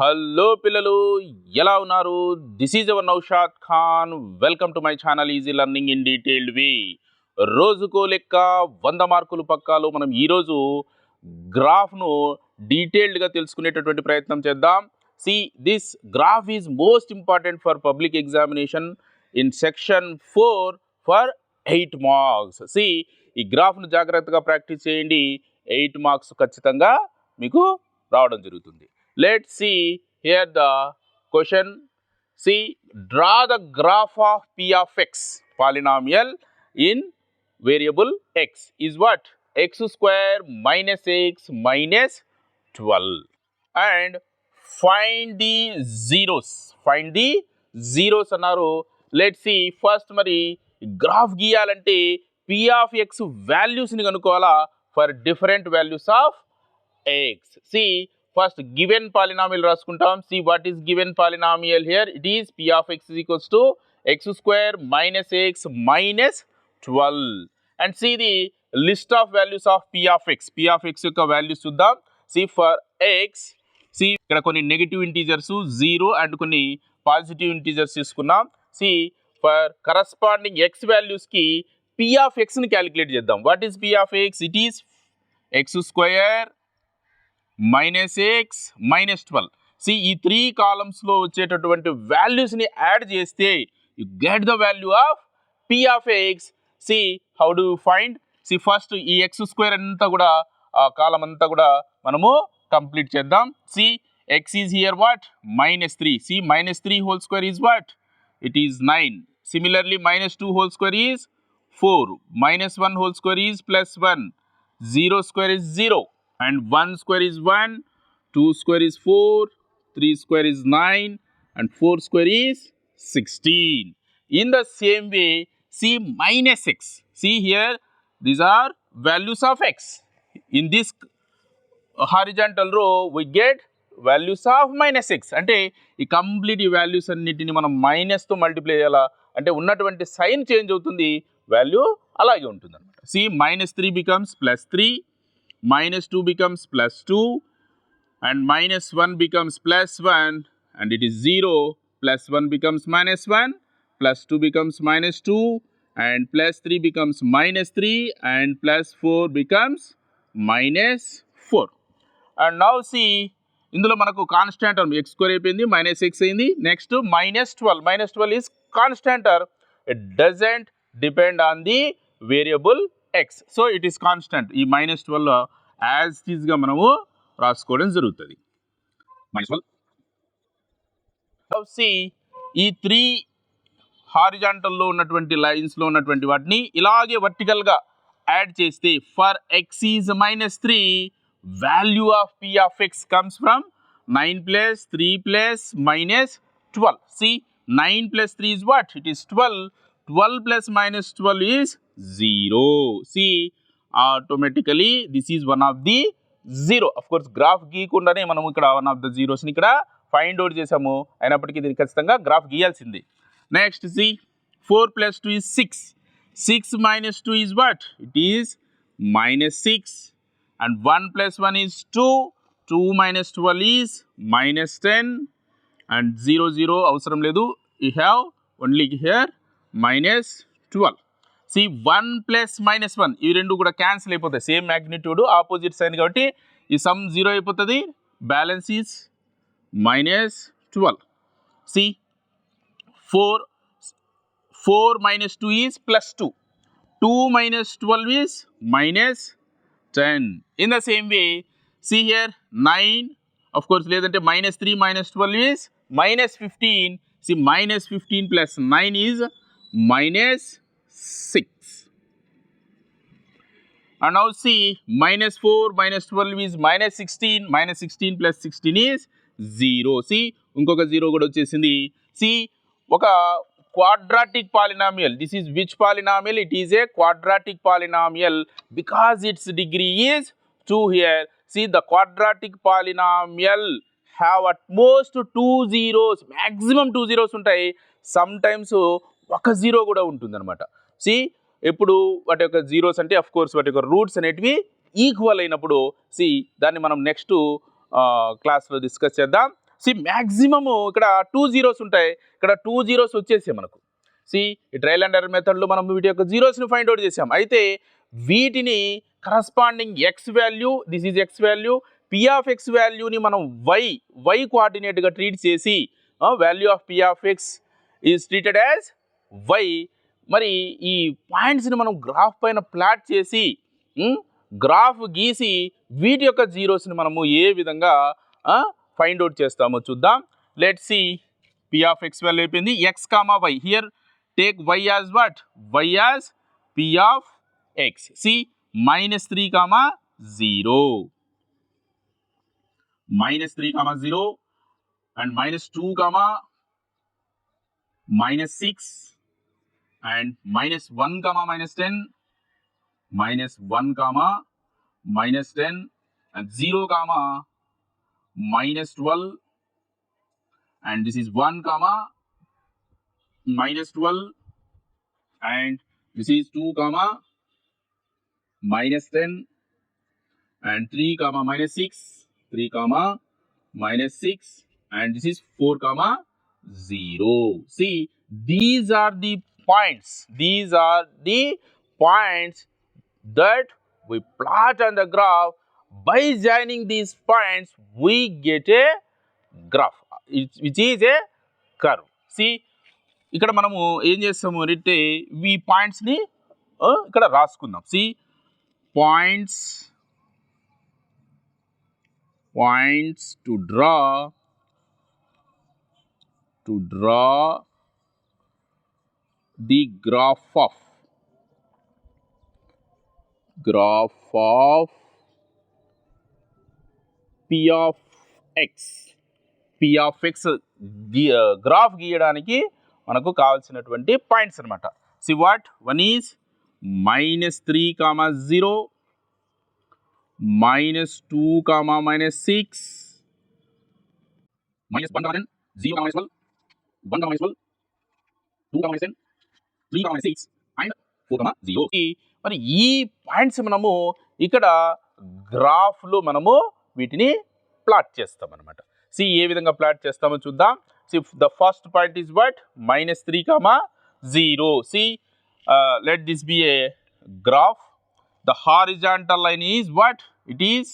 Hello పిల్లలు ఎలా ఉన్నారు? This is our Naushad Khan welcome to my channel easy learning in detailed way రోజుకో లెక్క వంద మార్కులు పక్కాలు మనం ఈరోజు గ్రాఫ్ను డీటెయిల్డ్గా తెలుసుకునేటటువంటి ప్రయత్నం చేద్దాం. See this graph is most important for public examination in section four for eight marks see ఈ గ్రాఫ్ను జాగ్రత్తగా ప్రాక్టీస్ చేయండి. ఎయిట్ మార్క్స్ ఖచ్చితంగా మీకు రావడం జరుగుతుంది. Let's see here the question see draw the graph of p of x polynomial in variable x is what x square minus x minus 12 and find the zeros find the zeros అన్నారు let see first మరి graph గీయాలంటే P of x వాల్యూస్ని కనుక్కోవాలా for different values of x see first given polynomial రాసుకుంటాం. See what is given polynomial here it is P of x is equals to x square minus x minus twelve and see the list of values of P of x P of x యొక్క values చూద్దాం. See for X see ఇక్కడ కొన్ని negative integers zero and కొన్ని positive integers తీసుకున్నాం. See for corresponding X వాల్యూస్కి P of ఎక్స్ని calculate చేద్దాం. What is P of x it is x square minus x minus twelve see ఈ three కాలమ్స్లో వచ్చేటటువంటి వాల్యూస్ని యాడ్ చేస్తే you get the value of P of x see how do find see first ఈ X square అంతా కూడా ఆ కాలం అంతా కూడా మనము కంప్లీట్ చేద్దాం. See x is here what minus three see minus three whole square is what it is nine similarly minus two whole square is four minus one whole square is plus one zero square is zero and 1 square is 1, 2 square is 4, 3 square is 9 and 4 square is 16. In the same way, see minus x. See here, these are values of x. In this horizontal row, we get values of minus x అంటే ఈ complete ఈ values అన్నిటిని మనం మైనస్తో multiply చేయాలా అంటే ఉన్నటువంటి sign change అవుతుంది value అలాగే ఉంటుంది అనమాట see minus three becomes plus three minus 2 becomes plus 2 and minus 1 becomes plus 1 and it is 0 plus 1 becomes minus 1 plus 2 becomes minus 2 and plus 3 becomes minus 3 and plus 4 becomes minus 4 and now see ఇందులో మనకు constant term X square అయిపోయింది minus X అయింది next minus twelve minus twelve is term it doesn't depend on the variable x so it is constant ఈ minus twelve as టీజ్గా మనము రాసుకోవడం జరుగుతుంది. Minus twelve see ఈ త్రీ హారిజాంటల్లో ఉన్నటువంటి లైన్స్లో ఉన్నటువంటి వాటిని ఇలాగే వర్టికల్గా యాడ్ చేస్తే for x is minus three value of P of x comes from nine plus three plus minus twelve see nine plus three is what it is twelve twelve plus minus twelve is zero See, automatically this is one of the zero Of course, graph గీయకుండానే మనం ఇక్కడ one of the జీరోస్ని ఇక్కడ find out చేసాము అయినప్పటికీ దీనికి ఖచ్చితంగా graph గీయాల్సింది. Next see four plus two is six six minus two is what it is minus six and one plus one is two two minus twelve is minus ten and zero zero అవసరం లేదు. You have only here minus twelve see one plus minus one. ఈ రెండు కూడా cancel అయిపోతాయి. Same magnitude opposite sign కాబట్టి ఈ sum zero అయిపోతుంది. Balance is minus twelve. See four four minus two is plus two. Two minus twelve is minus ten. In the same way see here nine of course లేదంటే minus three minus twelve is minus fifteen. See minus fifteen plus nine is minus 6 and now see minus 4 minus 12 is minus 16 minus 16 plus 16 is 0 see ఇంకొక zero కూడా వచ్చేసింది. See ఒక quadratic polynomial this is which polynomial it is a quadratic polynomial because its degree is two here see the quadratic polynomial have at most two zeros maximum two zeros ఉంటాయి. Sometimes ఒక zero కూడా ఉంటుందన్నమాట. C ఎప్పుడు వాటి యొక్క zeros అంటే of course వాటి యొక్క రూట్స్ అనేటివి ఈక్వల్ అయినప్పుడు సి దాన్ని మనం నెక్స్ట్ క్లాస్లో డిస్కస్ చేద్దాం. సి మ్యాక్సిమము ఇక్కడ టూ జీరోస్ ఉంటాయి. ఇక్కడ టూ జీరోస్ వచ్చేసాయి మనకు. సి ఈ ట్రయల్ అండ్ ఎర్రర్ మెథడ్లో మనం వీటి యొక్క జీరోస్ని ఫైండ్ అవుట్ చేసాం. అయితే వీటిని corresponding x value this is x value P of x వాల్యూని మనం వై వై కోఆర్డినేట్గా ట్రీట్ చేసి value of P of x is treated as y మరి ఈ పాయింట్స్ని మనం గ్రాఫ్ పైన ప్లాట్ చేసి గ్రాఫ్ గీసి వీటి యొక్క జీరోస్ని మనము ఏ విధంగా ఫైండ్ అవుట్ చేస్తామో చూద్దాం. Let see P of x value అయిపోయింది. X comma y here take y as what y as P of x see minus three comma zero minus three comma zero and minus two comma minus six and minus 1 comma minus 10 minus 1 comma minus 10 and 0 comma minus 12 and this is 1 comma minus 12 and this is 2 comma minus 10 and 3 comma minus 6 3 comma minus 6 and this is 4 comma 0 see these are the points. These are the points that we plot on the graph. By joining these points, we get a graph, which is a curve. See, ఇక్కడ మనము ఏం చేస్తాము అంటే ఈ పాయింట్స్ని ఇక్కడ రాసుకుందాం see points points to draw to draw the graph of graph of p of x. P of x graph గీయడానికి మనకు కావాల్సినటువంటి పాయింట్స్ అనమాట see what one is minus three comma zero minus two comma minus six minus one comma zero comma minus one comma minus two comma minus three six and four zero మరి ఈ points మనము ఇక్కడ గ్రాఫ్లో మనము వీటిని plot చేస్తాం అనమాట C ఏ విధంగా ప్లాట్ చేస్తామో చూద్దాం. See the first point is but minus three comma zero. See let this be a graph. The horizontal line is what it is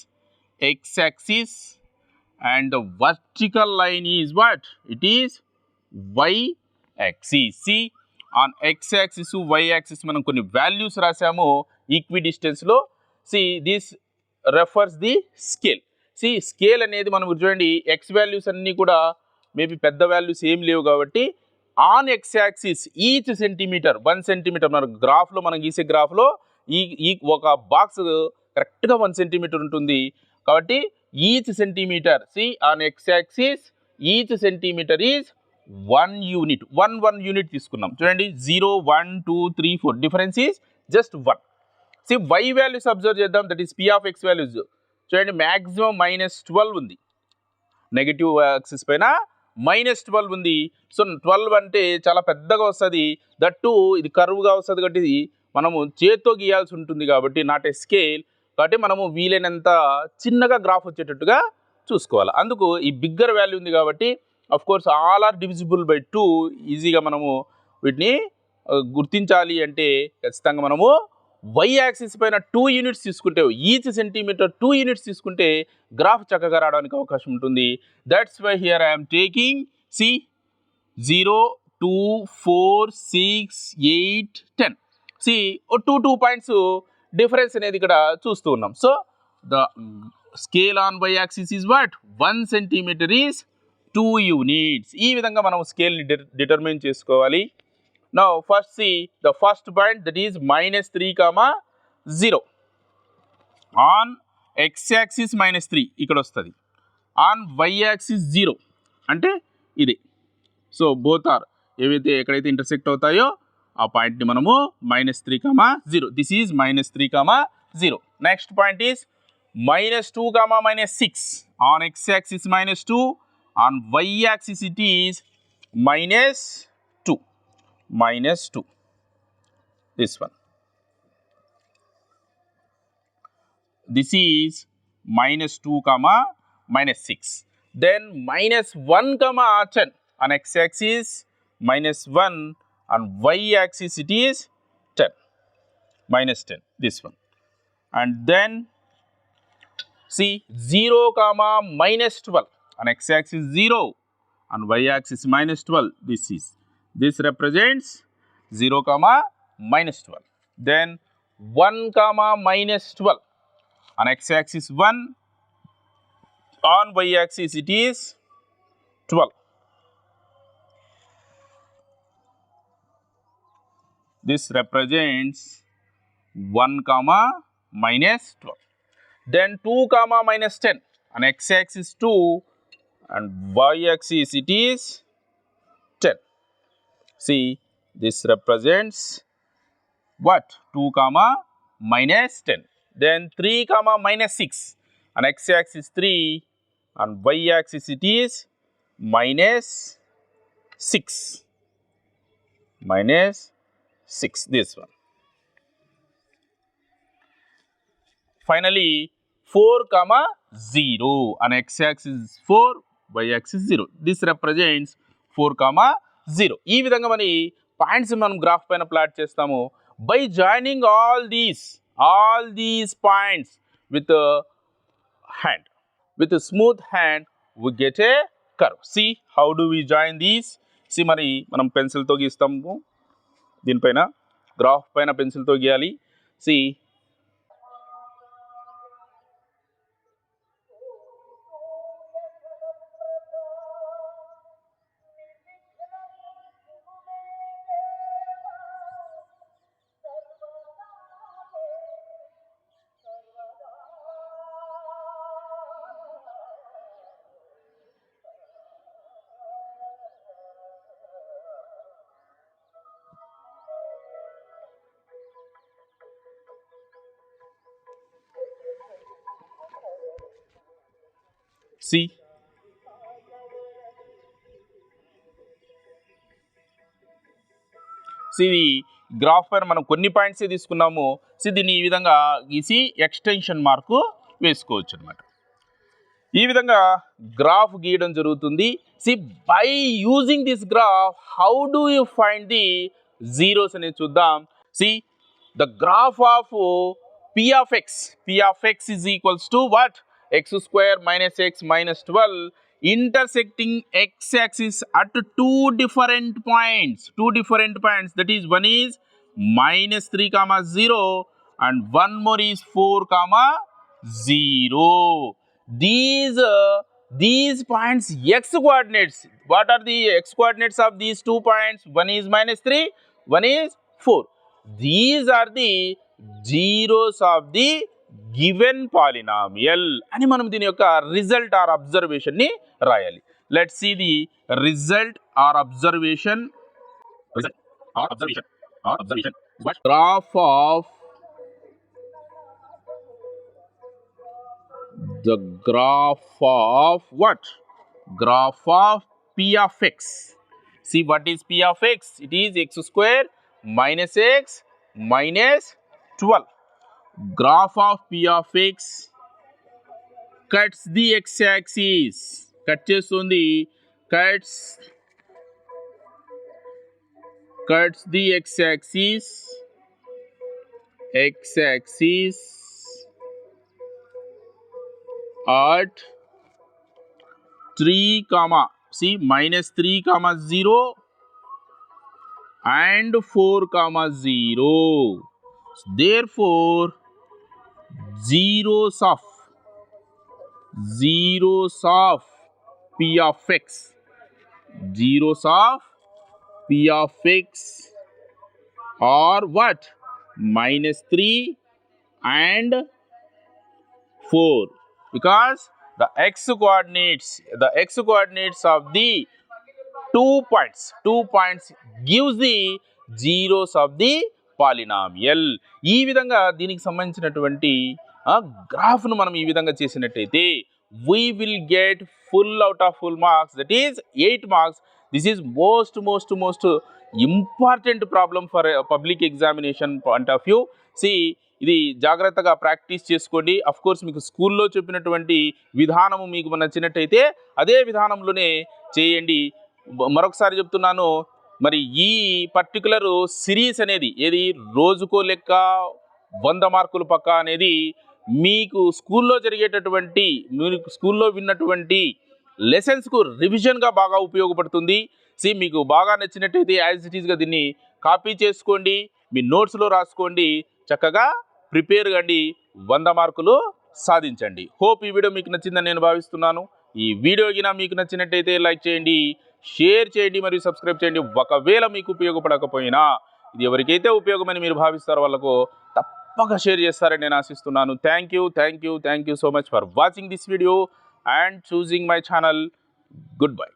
x axis. And vertical line is is it is y y see on x axis y axis మనం కొన్ని values రాసాము ఈక్వి డిస్టెన్స్లో see this refers the scale see scale అనేది మనం చూడండి X values అన్నీ కూడా మేబీ పెద్ద వాల్యూస్ ఏం లేవు కాబట్టి on x axis each centimetre one centimetre మన గ్రాఫ్లో మనం గీసే గ్రాఫ్లో ఈ ఈ ఒక బాక్స్ కరెక్ట్గా వన్ సెంటీమీటర్ ఉంటుంది. కాబట్టి each centimetre see on x axis each centimetre is one unit one one unit తీసుకున్నాం. చూడండి zero one two three four. Difference is just one see y values observe చేద్దాం. That is P of x values చూడండి maximum minus twelve ఉంది. Negative axis uh, పైన minus twelve ఉంది. So twelve అంటే చాలా పెద్దగా వస్తుంది. దట్టు ఇది కరువుగా వస్తుంది కాబట్టి ఇది మనము చేత్తో గీయాల్సి ఉంటుంది కాబట్టి నాట్ ఏ స్కేల్ కాబట్టి మనము వీలైనంత చిన్నగా గ్రాఫ్ వచ్చేటట్టుగా చూసుకోవాలి. అందుకు ఈ బిగ్గర్ వాల్యూ ఉంది కాబట్టి of course all are divisible by two ఈజీగా మనము వీటిని గుర్తించాలి అంటే ఖచ్చితంగా మనము వై యాక్సిస్ పైన టూ యూనిట్స్ తీసుకుంటే ఈచ్ సెంటీమీటర్ టూ యూనిట్స్ తీసుకుంటే గ్రాఫ్ చక్కగా రావడానికి అవకాశం ఉంటుంది. That's why here I'm taking see zero two four six eight ten see two two points difference అనేది ఇక్కడ చూస్తూ ఉన్నాం. So the scale on y axis is what one centimetre is two units ఈ విధంగా మనం స్కేల్ని డిటర్మిన్ చేసుకోవాలి. నా first see the first point that is minus three comma zero. On x axis minus three ఇక్కడ వస్తుంది. On y axis zero. అంటే ఇది. సో బోత్ ఆర్ ఏవైతే ఎక్కడైతే ఇంటర్సెక్ట్ అవుతాయో ఆ పాయింట్ని మనము minus three comma zero. This is minus three comma zero. Next point is minus two comma minus six. On x axis minus two on y axis it is minus 2 minus 2 this one. This is minus 2 comma minus 6 then minus 1 comma 10 on x axis minus 1 on y axis it is 10 minus 10 this one. And then see 0 comma minus 12 on x-axis 0 on y-axis minus 12 this is this represents 0 comma minus 12 then 1 comma minus 12 on x-axis 1 on y-axis it is 12 this represents 1 comma minus 12 then 2 comma minus 10 on x-axis 2 and y-axis it is 10 see this represents what? 2 comma minus 10 then 3 comma minus 6 and x-axis 3 and y-axis it is minus 6 minus 6 this one. Finally 4 comma 0 and x-axis is 4 y-axis 0 this represents 4 comma 0 ఈ విధంగా మరి points మనం graph పైన plot చేస్తాము. By joining all these all these points with hand with smooth hand we get a curve see how do we join these see మరి మనం పెన్సిల్తో గీస్తాము. దీనిపైన గ్రాఫ్ పైన పెన్సిల్తో గీయాలి. సి సి సో ఇది గ్రాఫ్ పైన మనం కొన్ని పాయింట్సే తీసుకున్నాము. సో దీన్ని ఈ విధంగా గీసి ఎక్స్టెన్షన్ మార్కు వేసుకోవచ్చు అనమాట ఈ విధంగా గ్రాఫ్ గీయడం జరుగుతుంది. See by using this graph how do you find the zeros అనేది చూద్దాం. See the graph of uh, p of x. p of x is x square minus x minus 12 intersecting x axis at two different points. Two different points. That is one is minus 3 comma 0 and one more is 4 comma 0 these uh, these points x coordinates. What are the x coordinates of these two points? One is minus 3 one is 4 these are the zeros of the given polynomial అని మనం దీని యొక్క result or observation ని రాయాలి let see the result or observation result or observation or observation graph of the graph of what graph of p of x see what is p of x it is x square minus x minus 12 graph of p of x cuts the x axis cut చేస్తుంది cuts cuts the x axis x axis at 3 comma see minus 3 comma 0 and 4 comma 0 therefore zeros of zeros of p of x zeros of p of x are what minus 3 and 4 because the x coordinates the x coordinates of the two points two points gives the zeros of the polynomial ఈ విధంగా దీనికి సంబంధించినటువంటి గ్రాఫ్ను మనం ఈ విధంగా చేసినట్టయితే we will get full out of full marks that is eight marks this is most most most important problem for public examination point of view see ఇది జాగ్రత్తగా ప్రాక్టీస్ చేసుకోండి. అఫ్ కోర్స్ మీకు స్కూల్లో చెప్పినటువంటి విధానము మీకు నచ్చినట్టయితే అదే విధానంలోనే చేయండి. మరొకసారి చెప్తున్నాను. మరి ఈ పర్టికులర్ సిరీస్ అనేది ఏది? రోజుకో లెక్క వంద మార్కులు పక్క అనేది మీకు స్కూల్లో జరిగేటటువంటి మీకు స్కూల్లో విన్నటువంటి లెసన్స్కు రివిజన్గా బాగా ఉపయోగపడుతుంది. సి మీకు బాగా నచ్చినట్టయితే యాజ్ ఇట్ ఈస్గా దీన్ని కాపీ చేసుకోండి. మీ నోట్స్లో రాసుకోండి. చక్కగా ప్రిపేర్ కండి. వంద మార్కులు సాధించండి. హోప్ ఈ వీడియో మీకు నచ్చిందని నేను భావిస్తున్నాను. ఈ వీడియో గినా మీకు నచ్చినట్టయితే లైక్ చేయండి షేర్ చేయండి మరియు సబ్స్క్రైబ్ చేయండి. ఒకవేళ మీకు ఉపయోగపడకపోయినా ఇది ఎవరికైతే ఉపయోగమని మీరు భావిస్తారో వాళ్ళకు తప్పక షేర్ చేస్తారని నేను ఆశిస్తున్నాను. Thank you thank you thank you so much for watching this video and choosing my channel good bye